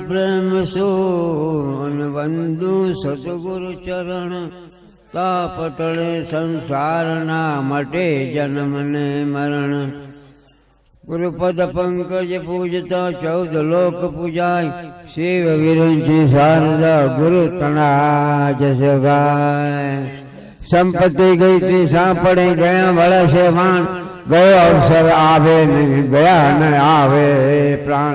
प्रेम सोन बंधु सतगुरु चरण ताप टळे संसार ना मटे जन्म ने मरण। गुरुपद पंकज पूजता, चौदह लोक पूजाय शिव विरंची शारदा गुरु तनाज जस संपत्ति गई थी सांपड़े गया बड़ा सेवान गया अवसर आवे नहीं, गया न आवे प्राण।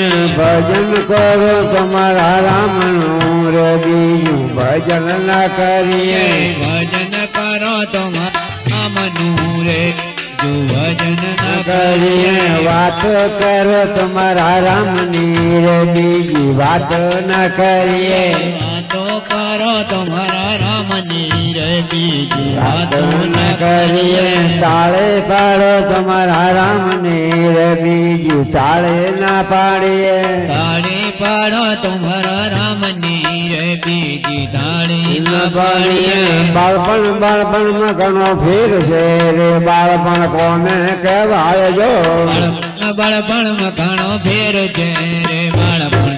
ભજન કરો તમારા રામનું રે બીજું ભજન ના કરીએ. ભજન કરો તમારા રામનું રે ભજન ના કરીએ. વાત કરો તમારા રામની રે બીજી વાત ના કરીએ. વાતો કરો તમારા રામની રે બીજી વાતો વાતો ન ન કરીએ કરીએ તાળે પાડો તમારા રામની રે બીજું તાળે ના પાડીએ તાળી પાડો તમારા રામની રે બીજી તાળી ન ન પાડીએ પાડીએ બાળપણ બાળપણમાં ઘણો ફેર છે રે બાળપણ કોને કહેવાય જો બાળપણ બાળપણમાં ઘણો ફેર છે રે બાળપણ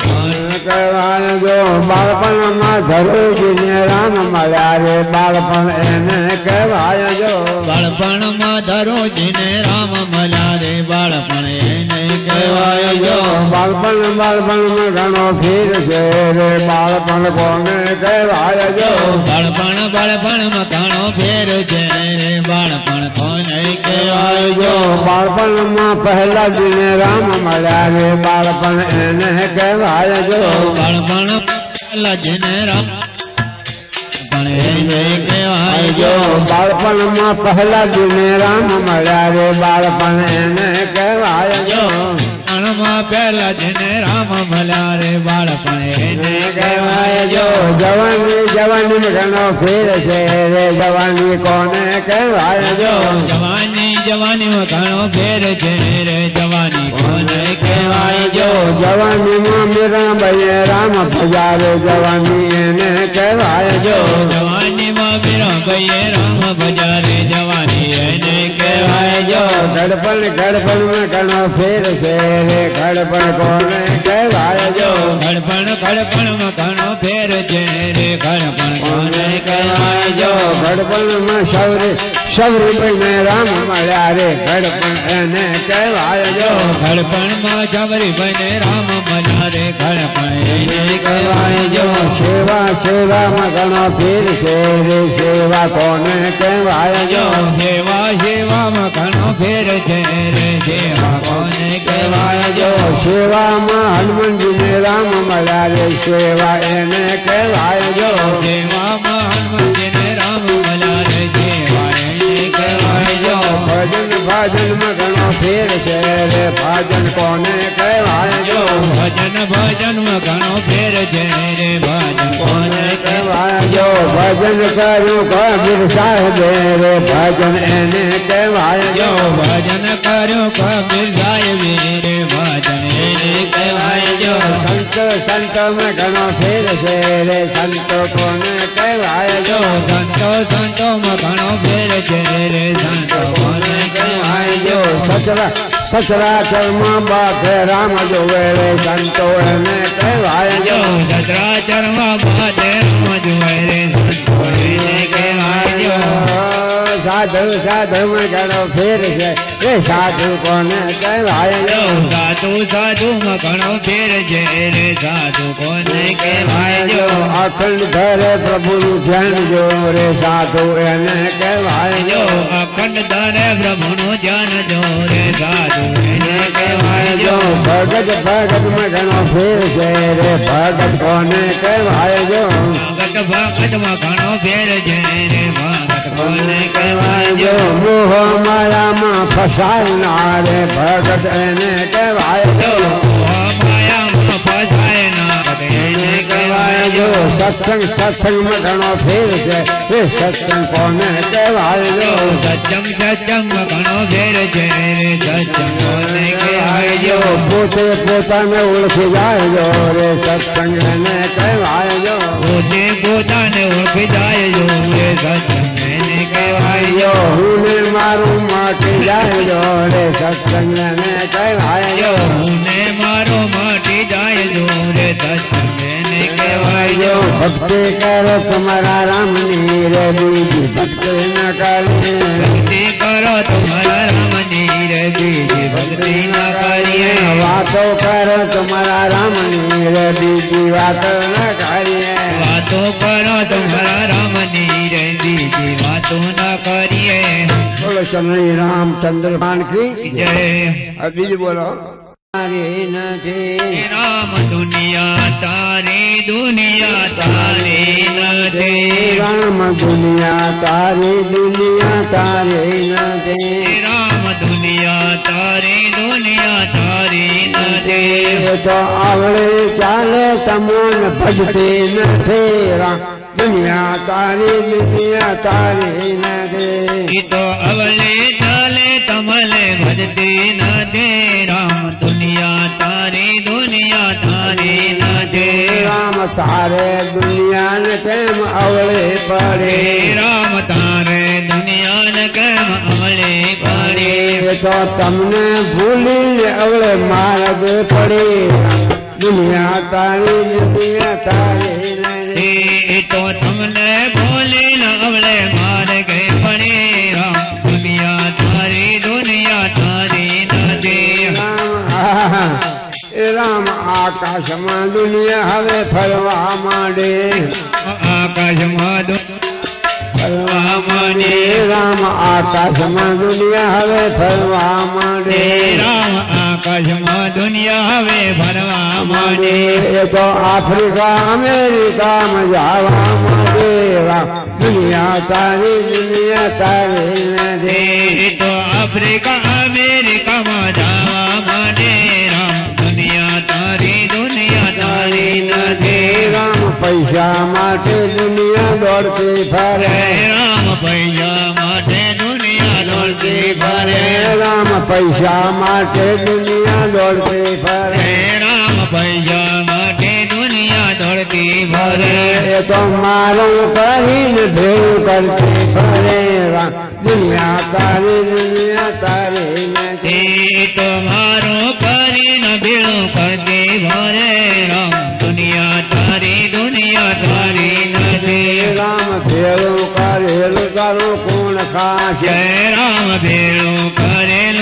કહેવાય જો બાળપણમાં ધરુજીને રામ મળ્યા રે. બાળપણ એને કહેવાય. જો બાળપણમાં દરોજીને રામ મળ્યા રે. બાળપણ એને કહેવાય. જો બાળપણ બાળપણમાં ઘણો ફેર છે રે. બાળપણ કોને કહેવાય? જો બાળપણ બાળપણમાં ઘણો ફેર છે રે. બાળપણ કોને કહેવાય કહેવાય જો જો બાળપણમાં પહેલા દિને રામ મળ્યા રે બાળપણ એને કહેવાય જો બાળપણ રામ કહેવાય જો જો બાળપણમાં પહેલા દિને રામ મળ્યા રે બાળપણ એને કહેવાય જો પહેલા જેને રામ મળ્યા રે બાળપણ એને એને કહેવાય જો. જવાની જવાની ઘણો ફેર છે રે જવાની કોને કહેવાય જો જવાની જવાનીમાં ઘણો ફેર છે રે જવાની કોને કહેવાય જો? જો જવાનીમાં મીરાબાઈએ રામ ભજાવે જવાની એને કહેવાય જો જવાનીમાં મીરા ભાઈએ રામ ભજાવે જવાની જો ગડપણ ગડપણમાં ઘણો ફેર છે, રે ગડપણ કોને કહેવાય? જો ગડપણ ગડપણમાં ઘણો ફેર છે, રે ગડપણ કોને કહેવાય? જો માં ગડપણમાં સૌરી સૌરી ભાઈને રામ મળ્યા રે ગડપણ એને કહેવાય જો ઘડપણમાં જબરી બને રામ મળ્યા રે ઘડપણ એને કહેવાય કહેવાય જો જો સેવા સેવામાં ઘણો ફેર છે રે સેવા કોને કહેવાય જો જો સેવા સેવામાં ઘણો ફેર છે રે સેવા કોને કહેવાય જો જો સેવામાં હનુમાનજીને રામ મળ્યા રે સેવા એને કહેવાય જો સેવામાં હનુમાનજીને રામ ભજનમાં ઘણો ફેર છે રે ભજન કોને કહેવાય? જો ભજન ભજનમાં ઘણો ફેર છે રે ભજન કોને કહેવાય? જો ભજન કરું કબીર સાહેબે રે ભજન એને કહેવાય? જો ભજન કર્યો કબીર સાહેબ રે ભજન એને કહેવાય? જો સંત સંતમાં ઘણો ફેર છે રે સંતો કોને કહેવાય? જો સંતો સંતોમાં ઘણો ફેર છે રે સંતો કોને સચરા સચરા ચરમાં બાપે રામ જોવે રે સંતો એને કહેવાય જો જો સચરાચરમાં બાદે રામ જુએ રે સાધુ સાધુ માં ઘણો ફેર છે એ સાધુ કોને કહેવાય જો જો સાધુ સાધુમાં ઘણો ફેર છે રે સાધુ કોને કહેવાય જો જો અખંડ ઘરે પ્રભુનું ધ્યાન જો રે સાધુ એને કહેવાય જો જો અખંડ ધરે બ્રહ્મનું ધ્યાન જો રે સાધુ એને કહેવાય જો જો ભગત ભગત માં ઘણો ફેર છે રે ભગત કોને કહેવાય જો ભગત ઘણો ભેર છે રે ભગત કોને કહેવાય. મોહ માયામાં ફસાનાર ભગત એને કહેવાય. સત્સંગ સત્સંગમાં ઘણો ફેર છે. એ સત્સંગ કોને કહેવાય સત્સંગ સત્સંગ ઘણો ફેર છે. રે સત્સંગોને કહેવાય પોતે પોતાને ઓળખી જાય રે સત્સંગ ને કહેવાય પોતે પોતાને ઓળખી જાય જો રે સત્સંગ ને કહેવાય જો હું મારું માટી જાય રે સત્સંગ ને કહેવાય હું ને મારો માટી જાય જો રે સત્સંગ जो भक्त करो तुम्हारा राम नीर बीज। भक्त न करिए। भक्त करो तुम्हारा राम नीर बीज। भक्त न करिए। वातो करो तुम्हारा राम नीर बीज। वातो न करिए। वातो करो तुम्हारा राम नीर बीज। वातो न करिए। बोलो समय रामचंद्र भगवान की जय। अभी बोलो। તારી નથી રામ દુનિયા તારી દુનિયા તારી નથી રામ દુનિયા તારી દુનિયા તારી નથી રામ દુનિયા તારી દુનિયા તારી નથી એ તો આવડે ચાલે તમોન ભજતી નથી રામ દુનિયા તારી દુનિયા તારી નથી ઈ તો અવલે ચાલે તમલે ભજતી નથી રામ તારે દુનિયાને કેમ અવળે પડે? રામ તારે દુનિયાને કેમ અવળે પડે? તો તમને ભૂલી અવળે માર્ગ પડે. દુનિયા તારી દુનિયા તારી તો તમને ભૂલી અવળે મારે આકાશમાં દુનિયા હવે ફરવા માંડે આકાશમાં દુ- ફરવા માંડે એ રામ આકાશમાં દુનિયા હવે ફરવા માંડે હે રામ આકાશમાં દુનિયા હવે ભરવા માંડે એ તો આફ્રિકા અમેરિકામાં જવા માંડે રામ દુનિયા તારી દુનિયા તારી નથી એ તો આફ્રિકા અમેરિકામાં રામ પૈસા માટે દુનિયા દોડતી ફરે હે રામ પૈસા માટે દુનિયા દોડતી ફરે એ તો મારું કરીને ભેળું કરતી ફરે રામ દુનિયા તારી દુનિયા તારી નથી એ તો મારું કરીને ભેળું કરતી ફરે રામ દુનિયા તારી દુનિયા તારી નથી રામ ભેળું કરેલું તારું કોણ ખાશે જય રામ ભેળું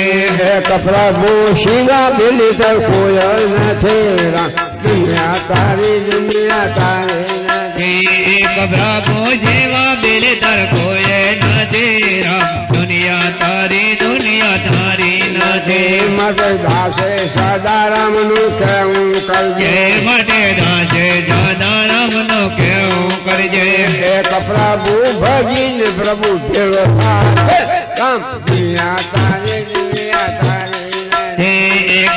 નથી કપરા બોશીના બિલી દર કોઈ નથી દુનિયા તારી દુનિયા તારી નથી. કપરા બ્રાહ્મો જેવા બેલે તર કોઈ નથી દુનિયા તારી દુનિયા તારી નથી. માટે દાસે સદારામનું કેવું કરજે. માટે દાસે દાદા રામ નો કેવું કરજે. હે કપડા બો ભજીને પ્રભુ ભેળો કામ દુનિયા તારી તારી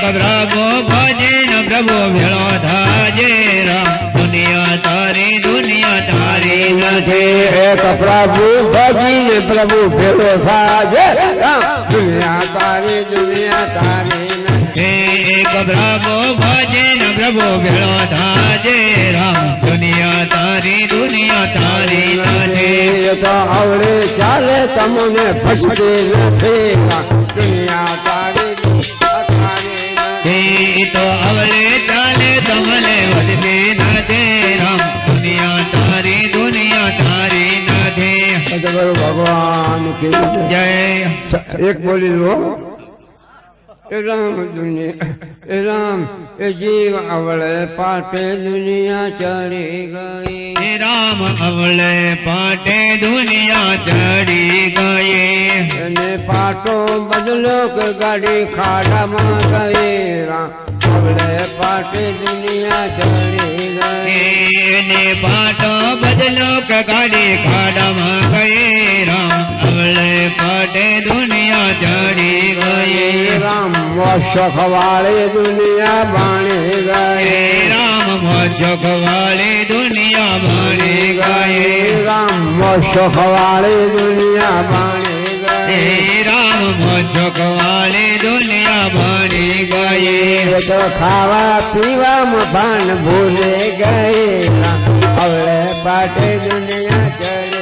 એક બ્રાહ્મો ભજન પ્રભુ ભેળો થાજે રામ. દુનિયા તારી દુનિયા તારી નથી. કપડા બુ ભજીને પ્રભુ ભેળો થાય રામ. દુનિયા તારી દુનિયા તારી નથી. એક પ્રભુ ભજન પ્રભુ ભેળો થાજે રામ. દુનિયા તારી દુનિયા તારી નથી. તો આવડે ચાલે તમને ભજતી નથી. દુનિયા તારી તારી નથી હે તો અવળે ચાલે તમને વધતી નથી રામ દુનિયા તારી દુનિયા તારી નથી સદગુરુ ભગવાન કી જય. જય એક બોલી લો એ રામ દુનિયા એ રામ એ જીવ અવળે પાટે દુનિયા ચડી ગઈ. હે રામ અવળે પાટે દુનિયા ચડી ગઈ. પાટો બદલો કે ગાડી ખાડામાં ગઈ. રામ અવળે પાટે દુનિયા ચડી ગઈ. એને પાટો બદલો કે ગાડી ખાડામાં ગઈ. રામ અવળે પાટે દુનિયા ચડી ગઈ રામ મોશખ વાળી દુનિયા બાણી હે ગઈ રામ મોજક વાળી દુનિયા ભણી ગઈ રામ મોશખ વાળી દુનિયા બાણી હે ગઈ રામ મોજક વાળી દુનિયા ભણી ગઈ એ તો ખાવા પીવામાં ભાન ભૂલે ગયેલા હવે પાટે દુનિયા ચડી ગઈ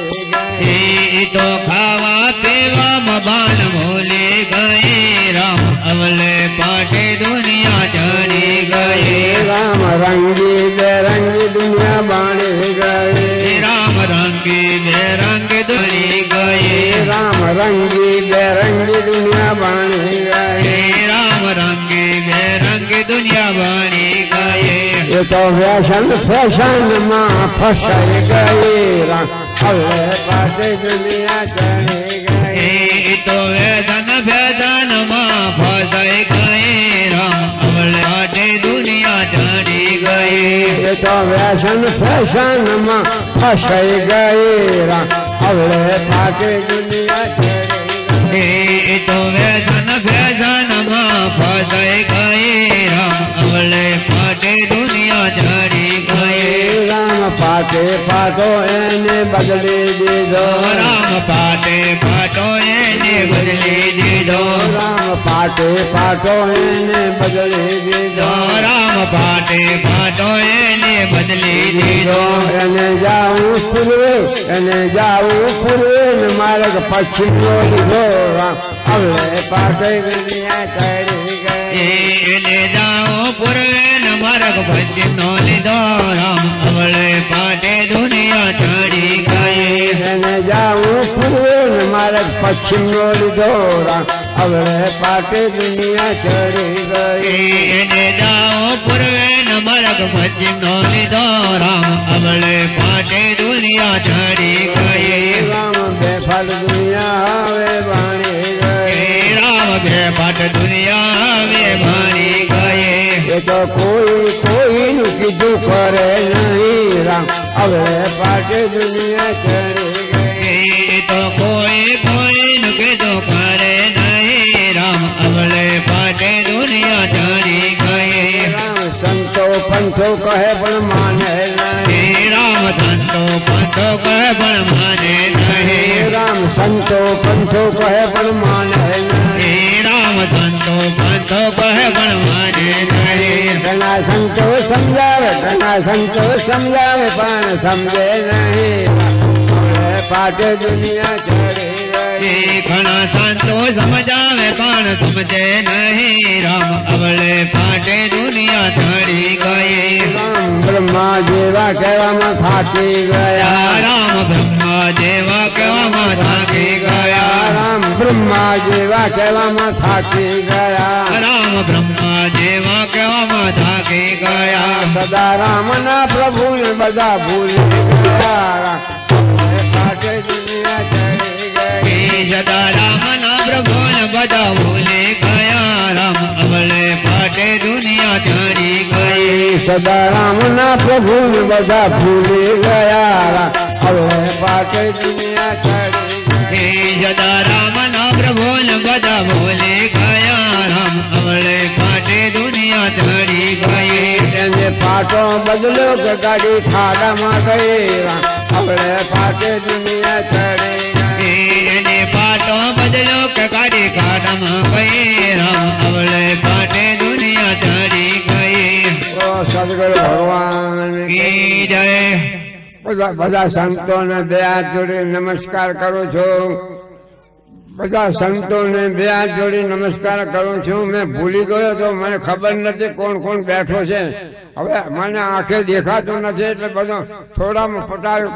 એ તો ખાવા પીવામાં બાન ભૂલી ગઈ રામ અવલે પાટે દુનિયા ચડી ગઈ રામ રંગી બેરંગી દુનિયા બાણી હે ગઈ રામ રંગી બેરંગ દુની ગઈ રામ રંગી બેરંગી દુનિયા બાણી હે ગઈ રામ રંગી બેરંગ દુનિયા ભણી ગઈ એ તો વ્યસન ફેશન માં ફસાઈ ગઈ રામ હવે પાટે દુનિયા ચડી ગઈ તો વેદન વેદનમાં ફસાઈ ગઈ રામ અવલે પાટે દુનિયા ચડી ગઈ. તો વ્યસન ફેશનમાં ફસાઈ ગઈ રામ હવે પાટે દુનિયા ચડી તો વેદન વેદનમાં ફસાઈ ગઈ રામ અવલે પાટે દુનિયા ચડી ગઈ રામ પાટે પાટો એને બદલી દીધો. રામ પાટે પાટો એને બદલી દીધો. રામ પાટે પાટો એને બદલી દીધો. રામ પાટે પાટો એને બદલી દીધો. એને જાવું પૂર્વે એને જાવું પૂર્વે માર્ગ પશ્ચિમનો લીધો. રામ હવે પાટે દુનિયા ચડી ગઈ. એને જાઉં પૂર્વે ન માર્ગ પશ્ચિમ નો લીધો રામ અવળે પાટે દુનિયા ચડી ગઈ એને જાવું પૂર્વ મારક પછી પશ્ચિમનો લીધો રામ અવળે પાટે દુનિયા ચડી ગઈ એને જાઓ પૂર્વે મારક પશ્ચિમ નો લીધો રામ અવળે પાટે દુનિયા ચડી ગઈ રામ બેફાલ દુનિયા તો કોઈ કોઈનું કીધું કરે નહીં રામ. હવે પાટે દુનિયા ચડી ગઈ. તો કોઈ કોઈનું કીધું કરે નહીં રામ. અવળે પાટે દુનિયા ચડી ગઈ. રામ સંતો પંથો કહે પણ માને નહીં. રામ સંતો પંથો કહે પણ માને નહીં. રામ સંતો પંથો કહે પણ માને નહીં. રામ ધંધો પણ માને ઘણા સંતો સમજાવે ઘણા સંતો સમજાવે પણ સમજે નહીં. પાટે દુનિયા ચડી ઘણા સંતો સમજાવે પણ સમજે નહીં. રામ અવળે પાટે દુનિયા ચડી ગઈ બ્રહ્મા જેવા કહેવામાં થાકી ગયા. રામ બ્રહ્મા જેવા કહેવામાં થાકી ગયા. બ્રહ્મા જેવા કહેવામાં થાકી ગયા રામ બ્રહ્મા જેવા કહેવામાં થાકી ગયા સદા રામના પ્રભુને બધા ભૂલી ગયા હવે પાટે દુનિયા ચડી ગઈ એ સદા રામના પ્રભુને બધા ભૂલી ગયા રામ અવળે પાટે દુનિયા ચડી ગઈ સદા રામના પ્રભુને બધા ભૂલી ગયા હવે પાટે દુનિયા ચડી ગઈ એ સદા રામના પ્રભુને બધા ભૂલી ગયા રામ અવળે પાટે દુનિયા ધરી ગઈ. એને પાટો બદલો કે ગાડી ખાડામાં ગઈ. હવે પાટે દુનિયા ચડી એને પાટો બદલો કે ગાડી કાઢમાં ગઈ. રામ અવળે પાટે દુનિયા ચડી ગઈ. ઓ સદગુરુ ભગવાન. કી જય. બધા બધા સંતોને દયા જોડે નમસ્કાર કરું છું. બધા સંતોને બે હાથ જોડી નમસ્કાર કરું છું. મેં ભૂલી ગયો તો મને ખબર નથી કોણ કોણ બેઠો છે. હવે મને આંખે દેખાતું નથી એટલે બધો થોડામાં પટાવ્યું